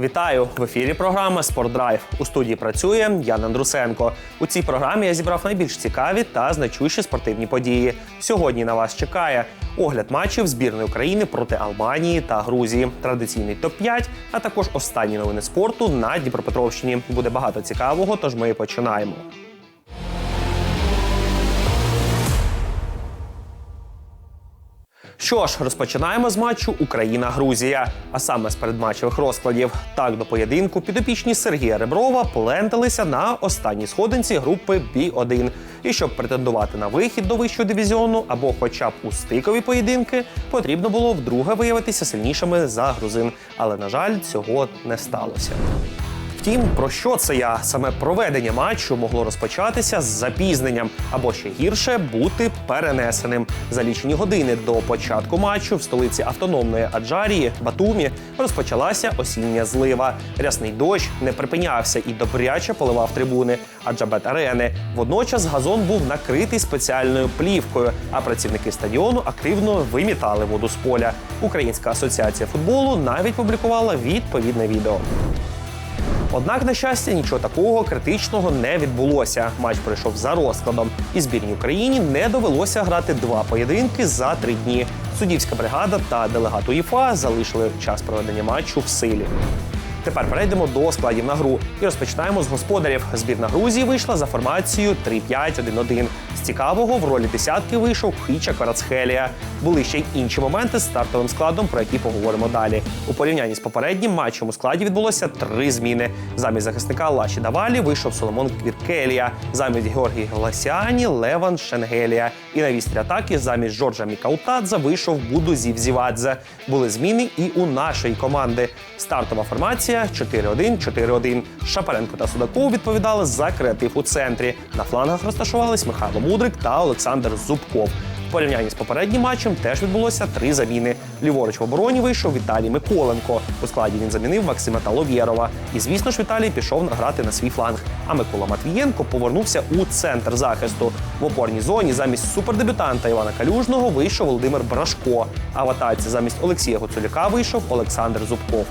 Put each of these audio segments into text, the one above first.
Вітаю в ефірі. Програма Спортдрайв. У студії працює Ян Андрусенко. У цій програмі я зібрав найбільш цікаві та значущі спортивні події. Сьогодні на вас чекає огляд матчів збірної України проти Албанії та Грузії, традиційний топ 5 а також останні новини спорту на Дніпропетровщині. Буде багато цікавого, тож ми починаємо. Що ж, розпочинаємо з матчу Україна-Грузія, а саме з передматчевих розкладів. Так до поєдинку підопічні Сергія Реброва пленталися на останній сходинці групи Бі-1. І щоб претендувати на вихід до вищого дивізіону або хоча б у стикові поєдинки, потрібно було вдруге виявитися сильнішими за грузин. Але на жаль, цього не сталося. Втім, про що це я? Саме проведення матчу могло розпочатися з запізненням або ще гірше бути перенесеним. За лічені години до початку матчу в столиці автономної Аджарії Батумі розпочалася осіння злива. Рясний дощ не припинявся і добряче поливав трибуни Аджабет арени. Водночас газон був накритий спеціальною плівкою, а працівники стадіону активно вимітали воду з поля. Українська асоціація футболу навіть публікувала відповідне відео. Однак, на щастя, нічого такого критичного не відбулося. Матч пройшов за розкладом, і збірній Україні не довелося грати два поєдинки за три дні. Суддівська бригада та делегат УЄФА залишили час проведення матчу в силі. Тепер перейдемо до складів на гру і розпочинаємо з господарів. Збірна Грузії вийшла за формацією 3-5-1-1. З цікавого в ролі десятки вийшов Хвіча Кварацхелія. Були ще й інші моменти з стартовим складом, про які поговоримо далі. У порівнянні з попереднім матчем у складі відбулося три зміни. Замість захисника Лаші Давалі вийшов Соломон Квіркелія, замість Георгії Гласіані Леван Шенгелія. І на вістрі атаки замість Жоржа Мікаутадзе вийшов Буду Зівзівадзе. Були зміни і у нашої команди. Стартова формація 4-1-4-1. Шапаренко та Судаков відповідали за креатив у центрі. На флангах розташувались Михайло Мудрик та Олександр Зубков. В порівнянні з попереднім матчем теж відбулося три заміни. Ліворуч в обороні вийшов Віталій Миколенко. У складі він замінив Максима Таловєрова. І, звісно ж, Віталій пішов грати на свій фланг. А Микола Матвієнко повернувся у центр захисту. В опорній зоні замість супердебютанта Івана Калюжного вийшов Володимир Брашко. А в атаці замість Олексія Гуцуляка вийшов Олександр Зубков.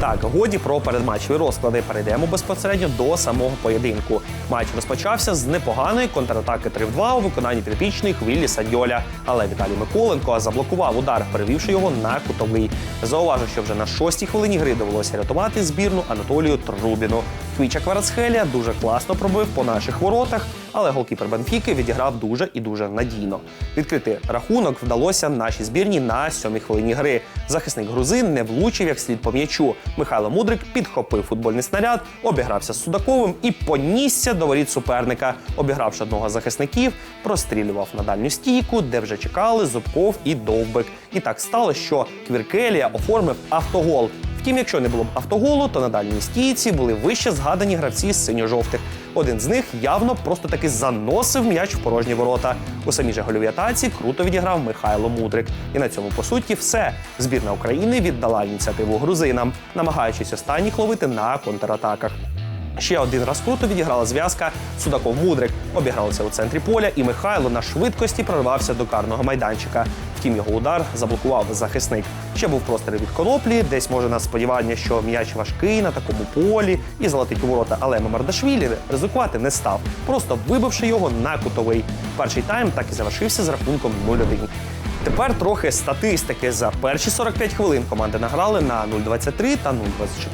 Так, годі про передматчеві розклади. Перейдемо безпосередньо до самого поєдинку. Матч розпочався з непоганої контратаки 3-2 у виконанні підопічних Віллі Садьоля. Але Віталій Миколенко заблокував удар, перевівши його на кутовий. Зауважу, що вже на шостій хвилині гри довелося рятувати збірну Анатолію Трубіну. Квіча Кварацхелія дуже класно пробив по наших воротах, але голкіпер Бенфіки відіграв дуже і дуже надійно. Відкрити рахунок вдалося нашій збірні на сьомій хвилині гри. Захисник грузин не влучив як слід по м'ячу. Михайло Мудрик підхопив футбольний снаряд, обігрався з Судаковим і понісся до воріт суперника. Обігравши одного з захисників, прострілював на дальню стійку, де вже чекали Зубков і Довбик. І так стало, що Квіркелія оформив автогол. Втім, якщо не було б автоголу, то на дальній стійці були вище згадані гравці з синьо-жовтих. Один з них явно просто таки заносив м'яч в порожні ворота. У самій же гольовій атаці круто відіграв Михайло Мудрик. І на цьому по суті все. Збірна України віддала ініціативу грузинам, намагаючись останніх ловити на контратаках. Ще один раз круто відіграла зв'язка Судаков Мудрик. Обігралися у центрі поля, і Михайло на швидкості прорвався до карного майданчика. Втім, його удар заблокував захисник. Ще був простір від коноплі, десь може на сподівання, що м'яч важкий на такому полі і залетить у ворота. Але Мамардашвілі ризикувати не став, просто вибивши його на кутовий. Перший тайм так і завершився з рахунком 0-1. Тепер трохи статистики. За перші 45 хвилин команди награли на 0,23 та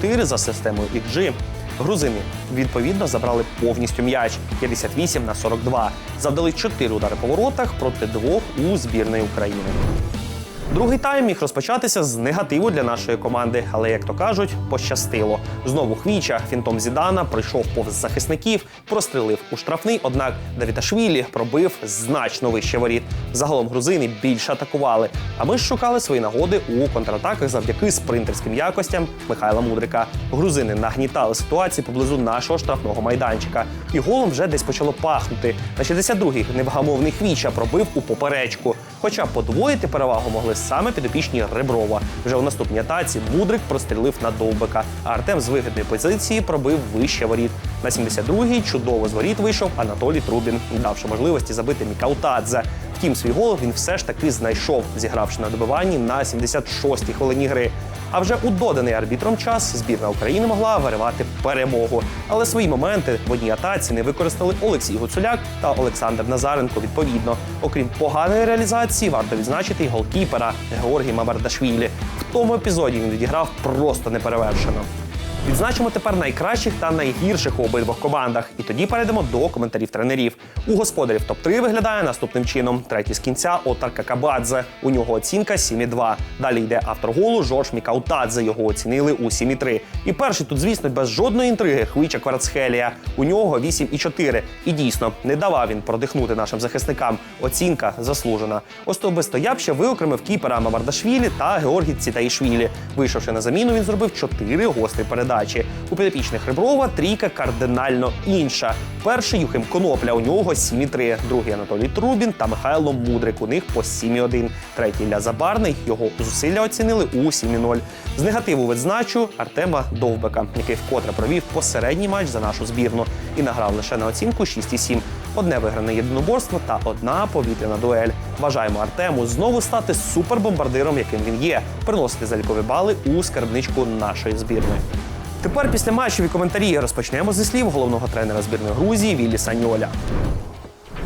0,24 за системою XG. Грузини відповідно забрали повністю м'яч 58 на 42. Завдали 4 удари по воротах проти двох у збірної України. Другий тайм міг розпочатися з негативу для нашої команди, але як то кажуть, пощастило. Знову хвіча фінтом Зідана прийшов повз захисників, прострелив у штрафний. Однак Давіташвілі пробив значно вище воріт. Загалом грузини більше атакували. А ми ж шукали свої нагоди у контратаках завдяки спринтерським якостям Михайла Мудрика. Грузини нагнітали ситуації поблизу нашого штрафного майданчика. І голом вже десь почало пахнути. На 62-й невгамовний хвіча пробив у поперечку. Хоча подвоїти перевагу могли саме підопічні Реброва. Вже у наступній атаці Мудрик прострілив на довбика, а Артем з вигідної позиції пробив вище воріт. На 72-й чудово з воріт вийшов Анатолій Трубін, давши можливості забити Мікаутадзе. Втім, свій гол він все ж таки знайшов, зігравши на добиванні на 76-й хвилині гри. А вже у доданий арбітром час збірна України могла виривати перемогу. Але свої моменти в одній атаці не використали Олексій Гуцуляк та Олександр Назаренко. Відповідно, окрім поганої реалізації, варто відзначити й голкіпера Георгій Мамардашвілі. В тому епізоді він відіграв просто неперевершено. Відзначимо тепер найкращих та найгірших у обидвох командах. І тоді перейдемо до коментарів тренерів. У господарів топ-3 виглядає наступним чином: третій з кінця Отар Какабадзе. У нього оцінка 7,2. Далі йде автор голу Жорж Мікаутадзе. Його оцінили у 7,3. І перший тут, звісно, без жодної інтриги Хвича Кварцхелія. У нього 8,4. І дійсно не давав він продихнути нашим захисникам. Оцінка заслужена. Особисто я б ще виокремив кіпера Мамардашвілі та Георгій Цітаїшвілі. Вийшовши на заміну, він зробив 4 гострі передачі. У підопічних Реброва трійка кардинально інша. Перший Юхим Конопля, у нього 7,3. Другий Анатолій Трубін та Михайло Мудрик. У них по 7,1. Третій Ілля Забарний. Його зусилля оцінили у 7,0. З негативу відзначу Артема Довбека, який вкотре провів посередній матч за нашу збірну і награв лише на оцінку 6,7. Одне вигране єдиноборство та одна повітряна дуель. Бажаємо Артему знову стати супербомбардиром, яким він є, приносити залікові бали у скарбничку нашої збірної. Тепер після матчеві коментарі розпочнемо зі слів головного тренера збірної Грузії Віллі Саньоля.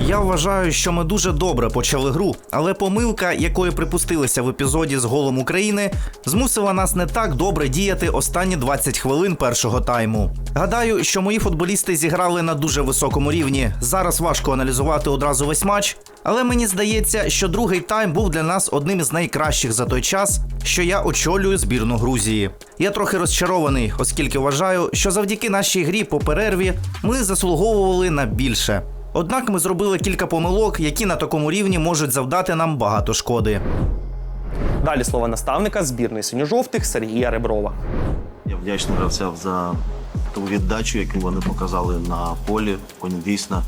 Я вважаю, що ми дуже добре почали гру, але помилка, якої припустилися в епізоді з голом України, змусила нас не так добре діяти останні 20 хвилин першого тайму. Гадаю, що мої футболісти зіграли на дуже високому рівні. Зараз важко аналізувати одразу весь матч, але мені здається, що другий тайм був для нас одним із найкращих за той час, що я очолюю збірну Грузії. Я трохи розчарований, оскільки вважаю, що завдяки нашій грі по перерві ми заслуговували на більше. Однак ми зробили кілька помилок, які на такому рівні можуть завдати нам багато шкоди. Далі слово наставника збірної синьо-жовтих Сергія Реброва. Я вдячний гравцям за ту віддачу, яку вони показали на полі. Вони дійсно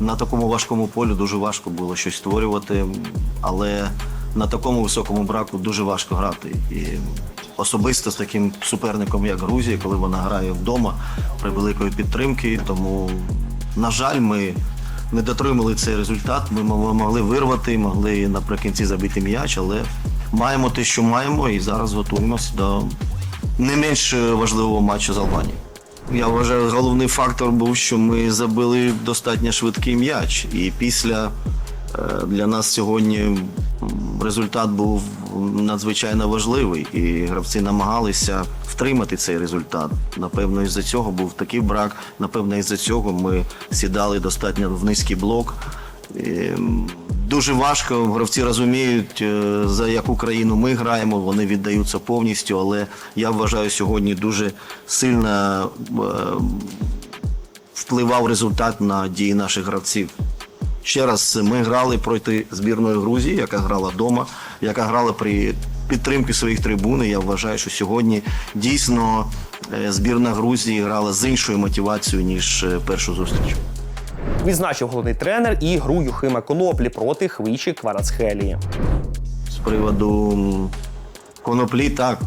на такому важкому полі дуже важко було щось створювати, але на такому високому браку дуже важко грати. І особисто з таким суперником, як Грузія, коли вона грає вдома при великої підтримки. Тому, на жаль, ми не дотримали цей результат. Ми могли вирвати, могли наприкінці забити м'яч, але маємо те, що маємо, і зараз готуємося до не менш важливого матчу з Албанією. Я вважаю, головний фактор був, що ми забили достатньо швидкий м'яч. І після е, для нас сьогодні результат був надзвичайно важливий, і гравці намагалися втримати цей результат. Напевно, із-за цього був такий брак. Напевно, із-за цього ми сідали достатньо в низький блок. Дуже важко, гравці розуміють, е, за яку країну ми граємо, вони віддаються повністю, але я вважаю, сьогодні дуже сильно е, впливав результат на дії наших гравців. Ще раз, ми грали проти збірної Грузії, яка грала вдома, яка грала при підтримці своїх трибун. І Я вважаю, що сьогодні дійсно е, збірна Грузії грала з іншою мотивацією, ніж е, першу зустріч. Відзначив головний тренер і гру Юхима Коноплі проти Хвичі Кварацхелії. З приводу коноплі, так,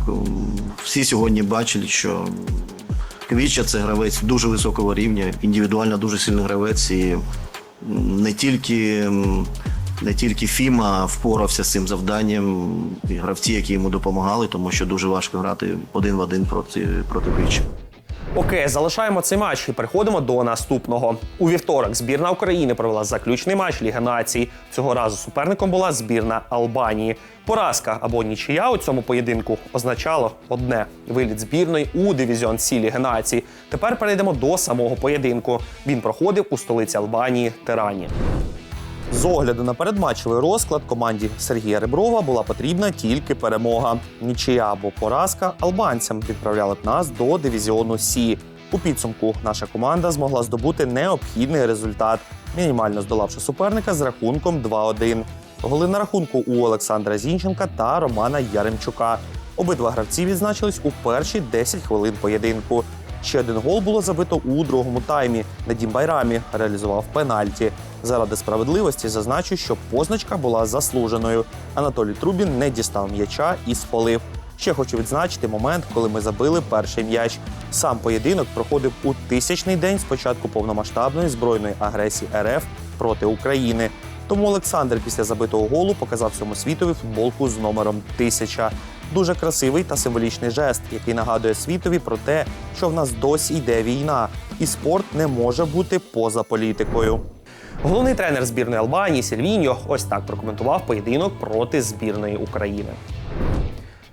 всі сьогодні бачили, що Квіча це гравець дуже високого рівня, індивідуально дуже сильний гравець. І не тільки, не тільки Фіма впорався з цим завданням, і гравці, які йому допомагали, тому що дуже важко грати один в один проти, проти Квіча. Окей, залишаємо цей матч і переходимо до наступного. У вівторок збірна України провела заключний матч Ліги Націй. Цього разу суперником була збірна Албанії. Поразка або нічия у цьому поєдинку означало одне виліт збірної у дивізіон Сі Ліги Націй. Тепер перейдемо до самого поєдинку. Він проходив у столиці Албанії Тирані. З огляду на передматчевий розклад команді Сергія Реброва була потрібна тільки перемога. Нічия або поразка албанцям відправляли б нас до дивізіону Сі. У підсумку наша команда змогла здобути необхідний результат, мінімально здолавши суперника з рахунком 2-1. Голи на рахунку у Олександра Зінченка та Романа Яремчука. Обидва гравці відзначились у перші 10 хвилин поєдинку. Ще один гол було забито у другому таймі. Надім Байрамі реалізував пенальті. Заради справедливості зазначу, що позначка була заслуженою. Анатолій Трубін не дістав м'яча і спалив. Ще хочу відзначити момент, коли ми забили перший м'яч. Сам поєдинок проходив у тисячний день з початку повномасштабної збройної агресії РФ проти України. Тому Олександр після забитого голу показав всьому світові футболку з номером 1000. Дуже красивий та символічний жест, який нагадує світові про те, що в нас досі йде війна, і спорт не може бути поза політикою. Головний тренер збірної Албанії Сільвіньо ось так прокоментував поєдинок проти збірної України.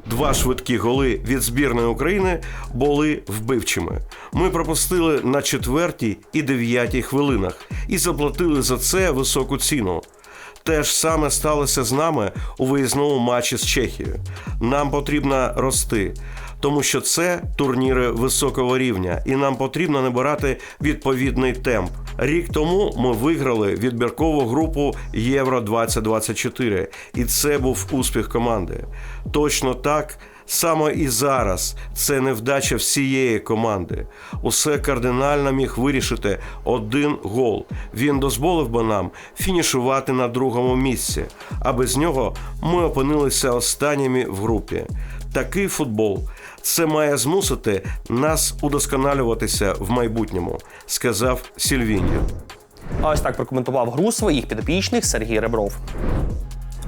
Два швидкі голи від збірної України були вбивчими. Ми пропустили на четвертій і дев'ятій хвилинах і заплатили за це високу ціну. Те ж саме сталося з нами у виїзному матчі з Чехією. Нам потрібно рости, тому що це турніри високого рівня, і нам потрібно набирати відповідний темп. Рік тому ми виграли відбіркову групу Євро 2024, і це був успіх команди. Точно так. Саме і зараз це невдача всієї команди. Усе кардинально міг вирішити один гол. Він дозволив би нам фінішувати на другому місці, а без нього ми опинилися останніми в групі. Такий футбол це має змусити нас удосконалюватися в майбутньому, сказав Сільвіньо. А ось так прокоментував гру своїх підопічних Сергій Ребров.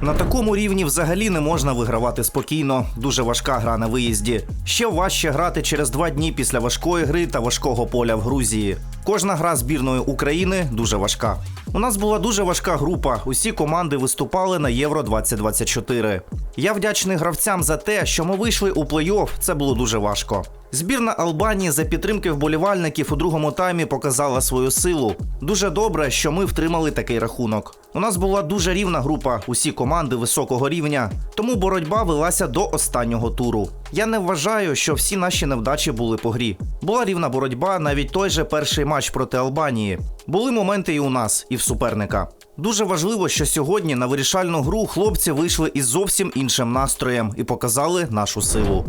На такому рівні взагалі не можна вигравати спокійно. Дуже важка гра на виїзді. Ще важче грати через два дні після важкої гри та важкого поля в Грузії. Кожна гра збірної України дуже важка. У нас була дуже важка група. Усі команди виступали на Євро 2024. Я вдячний гравцям за те, що ми вийшли у плей-офф. Це було дуже важко. Збірна Албанії за підтримки вболівальників у другому таймі показала свою силу. Дуже добре, що ми втримали такий рахунок. У нас була дуже рівна група, усі команди високого рівня, тому боротьба велася до останнього туру. Я не вважаю, що всі наші невдачі були по грі. Була рівна боротьба, навіть той же перший матч проти Албанії. Були моменти і у нас, і в суперника. Дуже важливо, що сьогодні на вирішальну гру хлопці вийшли із зовсім іншим настроєм і показали нашу силу.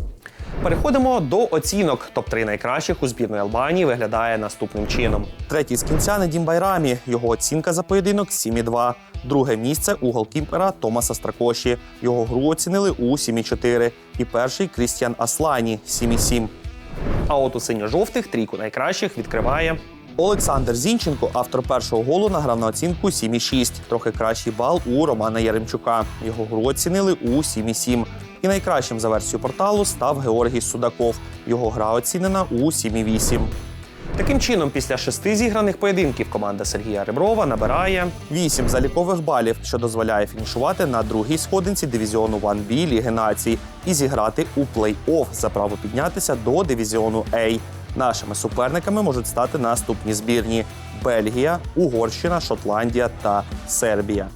Переходимо до оцінок. Топ-3 найкращих у збірної Албанії виглядає наступним чином. Третій з кінця Недім Байрамі. Його оцінка за поєдинок 7,2. Друге місце у голкіпера Томаса Стракоші. Його гру оцінили у 7,4. І перший Крістіан Аслані 7,7. А от у синьо-жовтих трійку найкращих відкриває Олександр Зінченко, автор першого голу, награв на оцінку 7,6. Трохи кращий бал у Романа Яремчука. Його гру оцінили у 7,7. І найкращим за версією порталу став Георгій Судаков. Його гра оцінена у 7,8. Таким чином, після шести зіграних поєдинків команда Сергія Реброва набирає 8 залікових балів, що дозволяє фінішувати на другій сходинці дивізіону 1B Ліги націй і зіграти у плей-офф за право піднятися до дивізіону А. Нашими суперниками можуть стати наступні збірні: Бельгія, Угорщина, Шотландія та Сербія.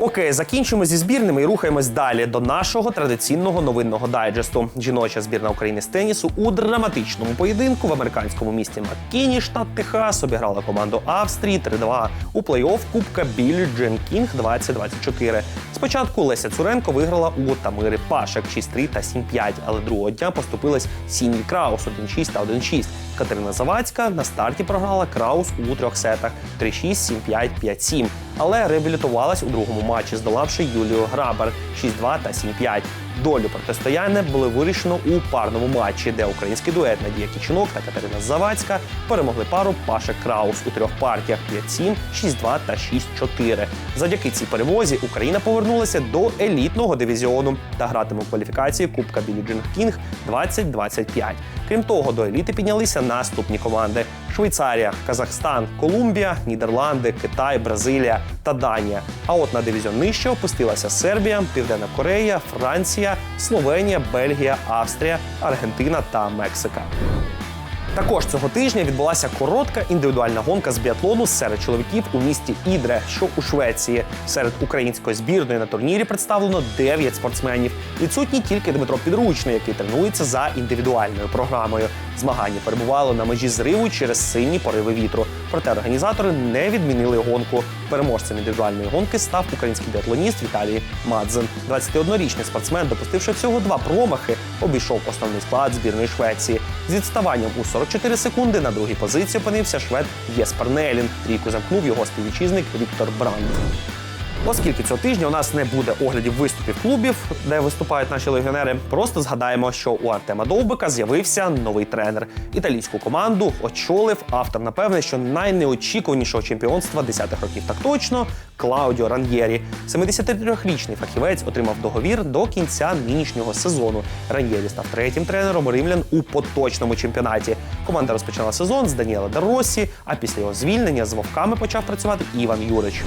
Окей, закінчимо зі збірними і рухаємось далі до нашого традиційного новинного дайджесту. Жіноча збірна України з тенісу у драматичному поєдинку в американському місті Маккіні, штат Техас, обіграла команду Австрії 3-2 у плей-офф Кубка Біллі Джен Кінг 2024. Спочатку Леся Цуренко виграла у Тамири Пашек 6-3 та 7-5, але другого дня поступилась Сіній Краус 1-6 та 1-6. Катерина Завадська на старті програла Краус у трьох сетах 3-6, 7-5, 5-7, але реабілітувалась у другому матчі, здолавши Юлію Грабер 6-2 та 7-5. Долю протистояння були вирішено у парному матчі, де український дует Надія Кічинок та Катерина Завадська перемогли пару Пашек Краус у трьох партіях 5-7, 6-2 та 6-4. Завдяки цій перемозі Україна повернулася до елітного дивізіону та гратиме в кваліфікації Кубка Білі Джин Кінг 2025. Крім того, до еліти піднялися наступні команди: Швейцарія, Казахстан, Колумбія, Нідерланди, Китай, Бразилія та Данія. А от на дивізіон нижче опустилася Сербія, Південна Корея, Франція, Словенія, Бельгія, Австрія, Аргентина та Мексика. Також цього тижня відбулася коротка індивідуальна гонка з біатлону серед чоловіків у місті Ідре, що у Швеції. Серед української збірної на турнірі представлено 9 спортсменів. Відсутній тільки Дмитро Підручний, який тренується за індивідуальною програмою. Змагання перебували на межі зриву через сильні пориви вітру. Проте організатори не відмінили гонку. Переможцем індивідуальної гонки став український біатлоніст Віталій Мадзен. 21-річний спортсмен, допустивши всього два промахи, обійшов основний склад збірної Швеції. З відставанням у 44 секунди на другій позиції опинився швед Єспер Нелін. Трійку замкнув його співвітчизник Віктор Бранд. Оскільки цього тижня у нас не буде оглядів виступів клубів, де виступають наші легіонери, просто згадаємо, що у Артема Довбика з'явився новий тренер. Італійську команду очолив автор, напевне, що найнеочікуванішого чемпіонства 10-х років. Так точно Клаудіо Ран'єрі. 73-річний фахівець отримав договір до кінця нинішнього сезону. Ран'єрі став третім тренером римлян у поточному чемпіонаті. Команда розпочала сезон з Даніела Деросі, а після його звільнення з вовками почав працювати Іван Юрич.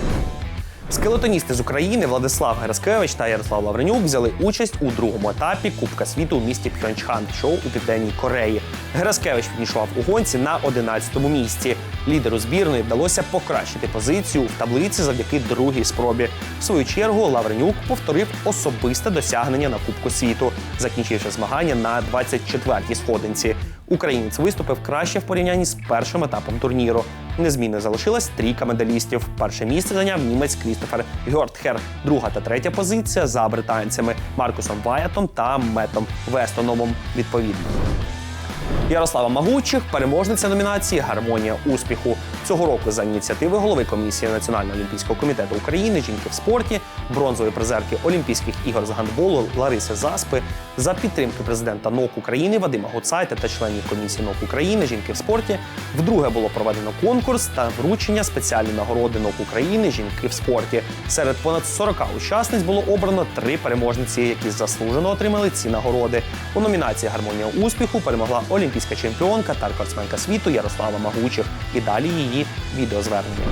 Скелетоністи з України Владислав Гераскевич та Ярослав Лавренюк взяли участь у другому етапі Кубка світу у місті Пхьончхан, що у південній Кореї. Гераскевич фінішував у гонці на 11-му місці. Лідеру збірної вдалося покращити позицію в таблиці завдяки другій спробі. В свою чергу Лавренюк повторив особисте досягнення на Кубку світу, закінчивши змагання на 24-й сходинці. Українець виступив краще в порівнянні з першим етапом турніру. Незмінно залишилась трійка медалістів. Перше місце зайняв німець Крістофер Гьортхер. Друга та третя позиція за британцями Маркусом Ваятом та Метом Вестоновим відповідно. Ярослава Магучих, переможниця номінації Гармонія успіху цього року за ініціативи голови комісії Національного олімпійського комітету України жінки в спорті, бронзової призерки Олімпійських ігор з гандболу Лариси Заспи за підтримки президента НОК України Вадима Гуцайта та членів комісії НОК України жінки в спорті. Вдруге було проведено конкурс та вручення спеціальної нагороди НОК України жінки в спорті. Серед понад 40 учасниць було обрано три переможниці, які заслужено отримали ці нагороди. У номінації Гармонія успіху перемогла олімпійська чемпіонка та рекордсменка світу Ярослава Магучих. І далі її відеозвернення.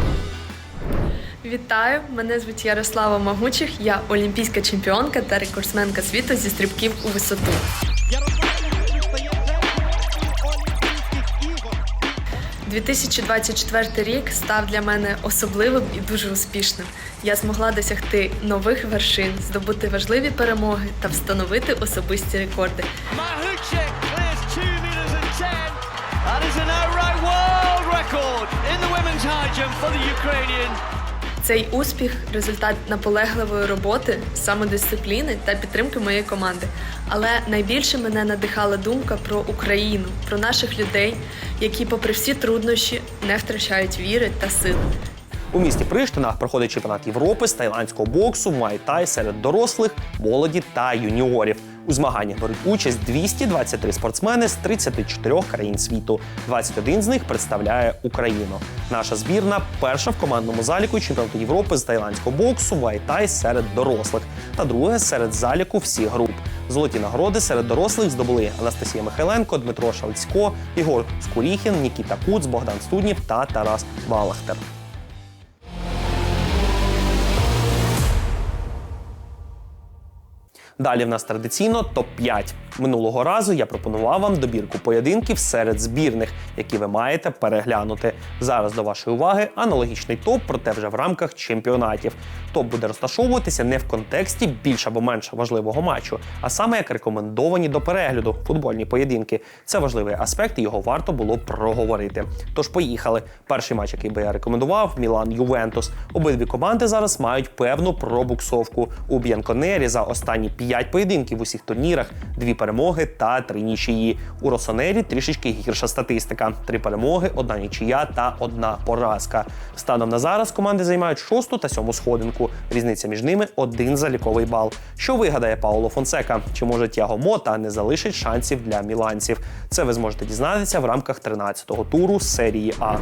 Вітаю! Мене звуть Ярослава Магучих. Я олімпійська чемпіонка та рекордсменка світу зі стрибків у висоту. 2024 рік став для мене особливим і дуже успішним. Я змогла досягти нових вершин, здобути важливі перемоги та встановити особисті рекорди. Mahuchek Цей успіх результат наполегливої роботи, самодисципліни та підтримки моєї команди. Але найбільше мене надихала думка про Україну, про наших людей, які, попри всі труднощі, не втрачають віри та сили. У місті Приштина проходить чемпіонат Європи з тайландського боксу Май-Тай серед дорослих, молоді та юніорів. У змаганнях беруть участь 223 спортсмени з 34 країн світу. 21 з них представляє Україну. Наша збірна перша в командному заліку чемпіонату Європи з тайландського боксу Май-Тай серед дорослих та друге серед заліку всіх груп. Золоті нагороди серед дорослих здобули Анастасія Михайленко, Дмитро Шалцько, Ігор Скуріхін, Нікіта Куц, Богдан Студнів та Тарас Балахтер. Далі в нас традиційно топ-5. Минулого разу я пропонував вам добірку поєдинків серед збірних, які ви маєте переглянути. Зараз до вашої уваги аналогічний топ, проте вже в рамках чемпіонатів. Топ буде розташовуватися не в контексті більш або менш важливого матчу, а саме як рекомендовані до перегляду футбольні поєдинки. Це важливий аспект, і його варто було проговорити. Тож поїхали. Перший матч, який би я рекомендував, Мілан Ювентус. Обидві команди зараз мають певну пробуксовку. У Б'янконері за останні 5 поєдинків в усіх турнірах, дві перемоги та три нічиї. У Росонері трішечки гірша статистика: три перемоги, одна нічия та одна поразка. Станом на зараз команди займають шосту та сьому сходинку. Різниця між ними один заліковий бал. Що вигадає Пауло Фонсека? Чи може Тяго Мота не залишить шансів для міланців? Це ви зможете дізнатися в рамках 13-го туру серії А.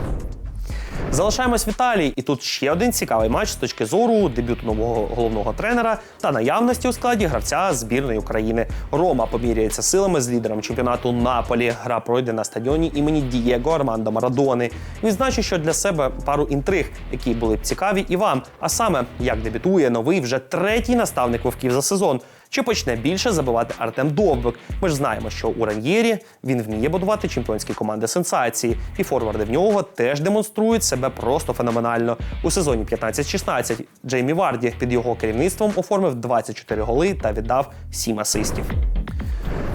Залишаємось в Італії, і тут ще один цікавий матч з точки зору дебюту нового головного тренера та наявності у складі гравця збірної України. Рома поміряється силами з лідером чемпіонату Наполі. Гра пройде на стадіоні імені Дієго Армандо Марадони. Відзначу, що для себе пару інтриг, які були б цікаві і вам. А саме, як дебютує новий вже третій наставник вовків за сезон. Чи почне більше забивати Артем Довбик? Ми ж знаємо, що у Ран'єрі він вміє будувати чемпіонські команди сенсації, і форварди в нього теж демонструють себе просто феноменально. У сезоні 15-16 Джеймі Варді під його керівництвом оформив 24 голи та віддав 7 асистів.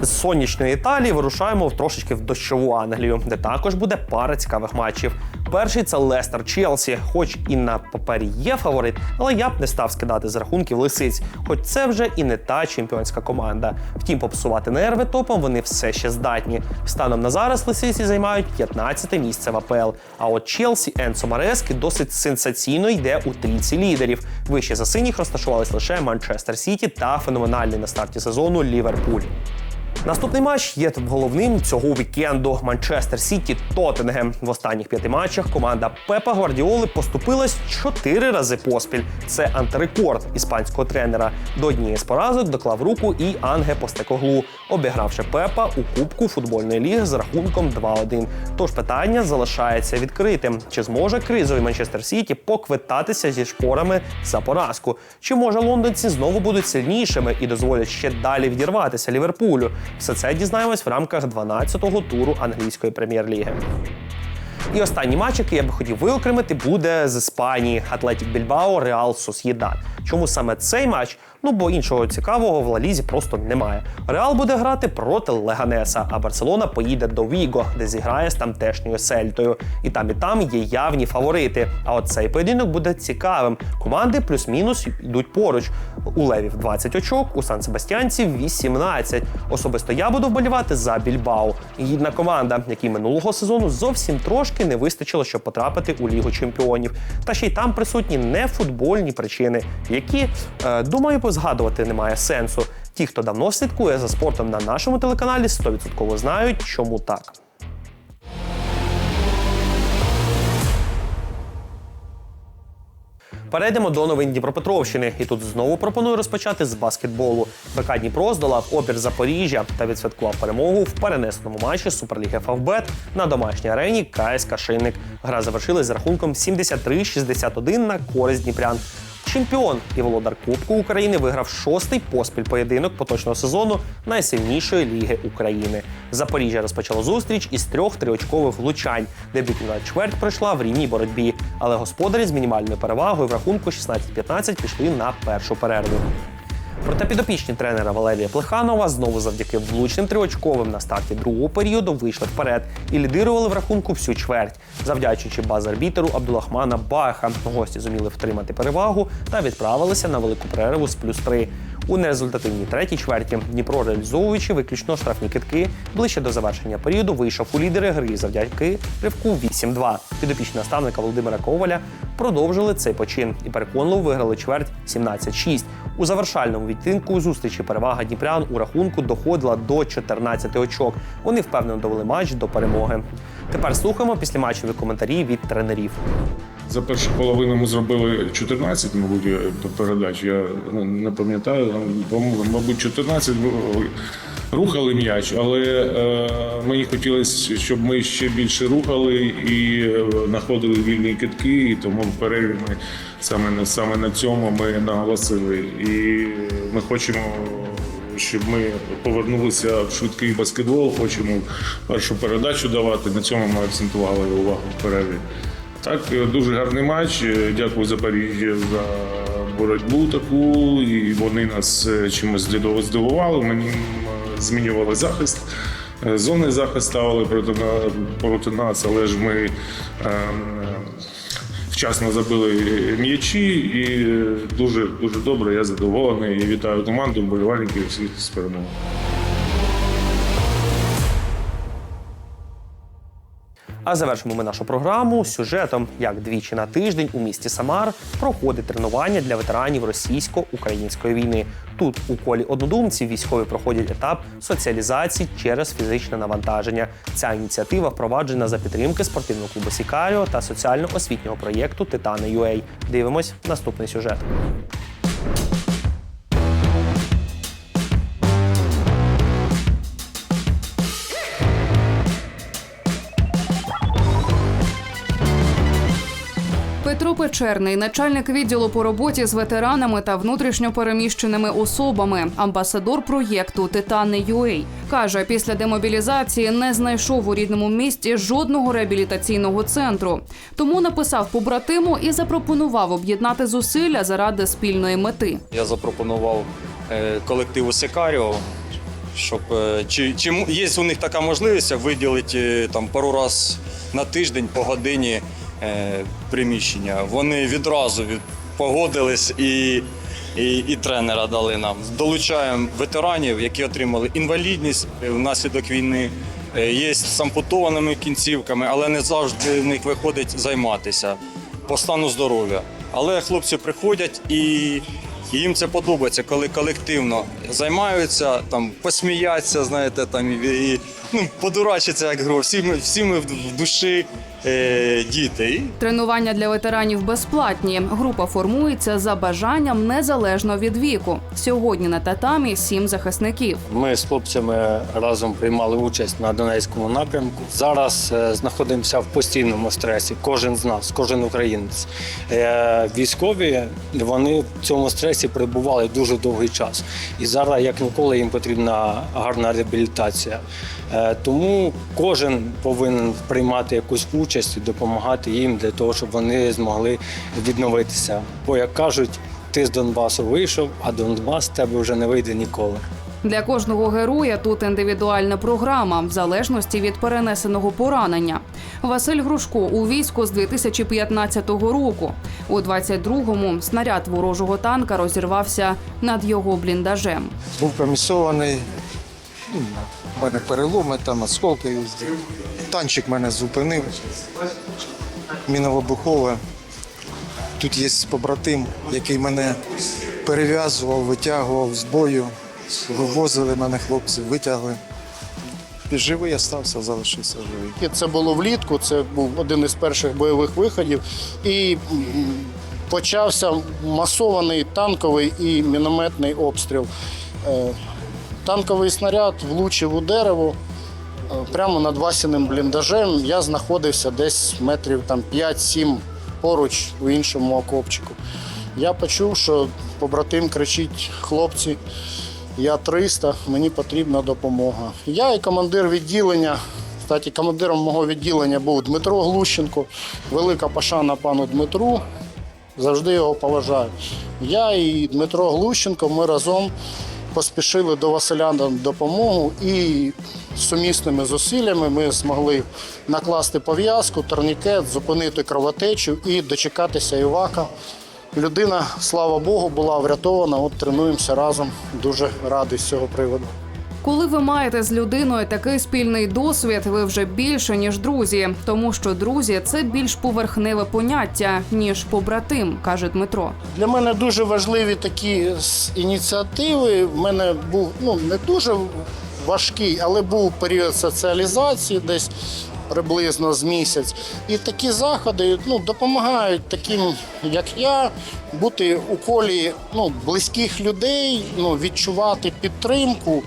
З сонячної Італії вирушаємо трошечки в дощову Англію, де також буде пара цікавих матчів. перший це Лестер Челсі. Хоч і на папері є фаворит, але я б не став скидати з рахунків лисиць. Хоч це вже і не та чемпіонська команда. Втім, попсувати нерви топом вони все ще здатні. Станом на зараз лисиці займають 15 місце в АПЛ. А от Челсі Енсо Марески досить сенсаційно йде у трійці лідерів. Вище за синіх розташувались лише Манчестер Сіті та феноменальний на старті сезону Ліверпуль. Наступний матч є головним цього вікенду. Манчестер Сіті Тоттенгем. В останніх п'яти матчах команда Пепа Гвардіоли поступилась чотири рази поспіль. Це антирекорд іспанського тренера. До однієї з поразок доклав руку і Анге Постекоглу, обігравши Пепа у Кубку футбольної ліги з рахунком 2-1. Тож питання залишається відкритим: чи зможе кризовий Манчестер Сіті поквитатися зі шпорами за поразку? Чи може лондонці знову будуть сильнішими і дозволять ще далі відірватися Ліверпулю? Все це дізнаємось в рамках 12-го туру англійської прем'єр-ліги. І останній матч, який я би хотів виокремити, буде з Іспанії Атлетік Більбао Реал Сосєдад. Чому саме цей матч? Ну бо іншого цікавого в Лалізі просто немає. Реал буде грати проти Леганеса, а Барселона поїде до Віго, де зіграє з тамтешньою Сельтою. І там, і там є явні фаворити. А от цей поєдинок буде цікавим. Команди плюс-мінус йдуть поруч. У Левів 20 очок, у Сан Себастьянців 18. Особисто я буду вболівати за Більбао. Гідна команда, якій минулого сезону зовсім трошки не вистачило, щоб потрапити у Лігу чемпіонів. Та ще й там присутні не футбольні причини, які, е, думаю, згадувати немає сенсу. Ті, хто давно слідкує за спортом на нашому телеканалі, 100% знають, чому так. Перейдемо до новин Дніпропетровщини, і тут знову пропоную розпочати з баскетболу. БК Дніпро здолав опір Запоріжжя та відсвяткував перемогу в перенесеному матчі Суперліги Фавбет на домашній арені КСК Шинник. Гра завершилась з рахунком 73-61 на користь Дніпрян. Чемпіон і володар Кубку України виграв шостий поспіль поєдинок поточного сезону найсильнішої ліги України. Запоріжжя розпочало зустріч із трьох триочкових влучань. Дебютна чверть пройшла в рівній боротьбі, але господарі з мінімальною перевагою в рахунку 16-15 пішли на першу перерву. Проте підопічні тренера Валерія Плеханова знову завдяки влучним триочковим на старті другого періоду вийшли вперед і лідирували в рахунку всю чверть, завдячуючи баз-арбітеру Абдулахмана Баха. Гості зуміли втримати перевагу та відправилися на велику перерву з плюс 3. У нерезультативній третій чверті Дніпро, реалізовуючи виключно штрафні китки, ближче до завершення періоду вийшов у лідери гри завдяки ривку 8-2. Підопічні наставника Володимира Коваля продовжили цей почин і переконливо виграли чверть 17-6. У завершальному відтинку зустрічі перевага Дніпрян у рахунку доходила до 14 очок. Вони впевнено довели матч до перемоги. Тепер слухаємо післяматчеві коментарі від тренерів. За першу половину ми зробили 14, мабуть, е, передач. Я ну, не пам'ятаю, мабуть, 14 було. Рухали м'яч, але е, мені хотілося, щоб ми ще більше рухали і е, знаходили вільні китки, і тому в перерві ми саме, саме на цьому ми наголосили. І ми хочемо щоб ми повернулися в швидкий баскетбол, хочемо першу передачу давати. На цьому ми акцентували увагу в перерві. Так, е, дуже гарний матч. Е, Дякую Запоріжжя за боротьбу таку. І вони нас чимось здиву- здивували. Мені змінювали захист. Е, Зони захист ставили проти, нас, але ж ми е, вчасно забили м'ячі і е, дуже дуже добре. Я задоволений. І вітаю команду, болівальників всіх з перемогою. А завершимо ми нашу програму сюжетом, як двічі на тиждень у місті Самар проходить тренування для ветеранів російсько-української війни. Тут у колі однодумців військові проходять етап соціалізації через фізичне навантаження. Ця ініціатива впроваджена за підтримки спортивного клубу Сікаріо та соціально-освітнього проєкту Титани UA. Дивимось наступний сюжет. Печерний, начальник відділу по роботі з ветеранами та внутрішньо переміщеними особами, амбасадор проєкту Титани UA, каже, після демобілізації не знайшов у рідному місті жодного реабілітаційного центру. Тому написав побратиму і запропонував об'єднати зусилля заради спільної мети. Я запропонував е, колективу Сикаріо, щоб е, чи, чи є у них така можливість виділити е, там пару раз на тиждень по годині приміщення. Вони відразу від, погодились і, і, і тренера дали нам. Долучаємо ветеранів, які отримали інвалідність внаслідок війни. Е, Є з ампутованими кінцівками, але не завжди в них виходить займатися по стану здоров'я. Але хлопці приходять і і їм це подобається, коли колективно займаються, там посміяться, знаєте, там і, ну, подурачаться, як гру. Всі ми, всі ми в душі е, діти. Тренування для ветеранів безплатні. Група формується за бажанням незалежно від віку. Сьогодні на татамі сім захисників. Ми з хлопцями разом приймали участь на Донецькому напрямку. Зараз е, знаходимося в постійному стресі. Кожен з нас, кожен українець. Е, військові вони в цьому стресі перебували дуже довгий час. І зараз, як ніколи, їм потрібна гарна реабілітація. Е, тому кожен повинен приймати якусь участь і допомагати їм для того, щоб вони змогли відновитися. Бо як кажуть, ти з Донбасу вийшов, а Донбас з тебе вже не вийде ніколи. Для кожного героя тут індивідуальна програма в залежності від перенесеного поранення. Василь Грушко у війську з 2015 року. У 22-му снаряд ворожого танка розірвався над його бліндажем. був комісований. У мене переломи, там осколки. Танчик мене зупинив. Міновибухове. Тут є побратим, який мене перев'язував, витягував з бою. Вивозили мене хлопці, витягли. І живий я стався, залишився живий. Це було влітку, це був один із перших бойових виходів. І почався масований танковий і мінометний обстріл. Танковий снаряд влучив у дерево е, прямо над Васіним бліндажем. Я знаходився десь метрів там 5-7 поруч у іншому окопчику. Я почув, що побратим кричить: хлопці, я 300, мені потрібна допомога. Я і командир відділення. Кстати, командиром мого відділення був Дмитро Глущенко. Велика пошана пану Дмитру. Завжди його поважаю. Я і Дмитро Глущенко ми разом поспішили до Василя на допомогу і сумісними зусиллями ми змогли накласти пов'язку, турнікет, зупинити кровотечу і дочекатися Івака. Людина, слава Богу, була врятована. От тренуємося разом. Дуже радий з цього приводу. Коли ви маєте з людиною такий спільний досвід, ви вже більше ніж друзі, тому що друзі це більш поверхневе поняття ніж побратим, каже Дмитро. Для мене дуже важливі такі ініціативи. В мене був ну не дуже важкий, але був період соціалізації, десь приблизно з місяць. І такі заходи ну, допомагають таким, як я, бути у колі ну, близьких людей, ну, відчувати підтримку,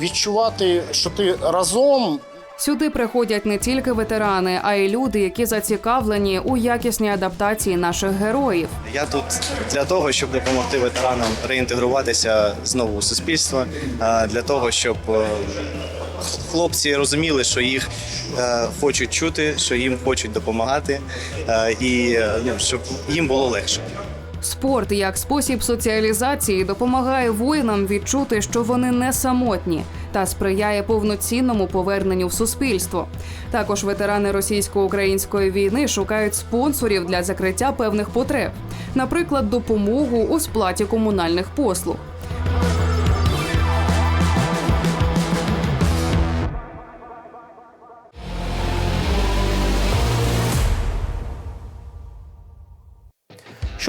відчувати, що ти разом Сюди приходять не тільки ветерани, а й люди, які зацікавлені у якісній адаптації наших героїв. Я тут для того, щоб допомогти ветеранам реінтегруватися знову у суспільство, а, для того, щоб е, хлопці розуміли, що їх е, хочуть чути, що їм хочуть допомагати, е, і е, ну, щоб їм було легше. Спорт як спосіб соціалізації допомагає воїнам відчути, що вони не самотні, та сприяє повноцінному поверненню в суспільство. Також ветерани російсько-української війни шукають спонсорів для закриття певних потреб, наприклад, допомогу у сплаті комунальних послуг.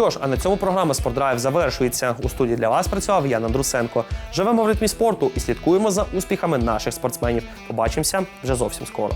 Що ж, а на цьому програма «Спортдрайв» завершується. У студії для вас працював Ян Андрусенко. Живемо в ритмі спорту і слідкуємо за успіхами наших спортсменів. Побачимося вже зовсім скоро.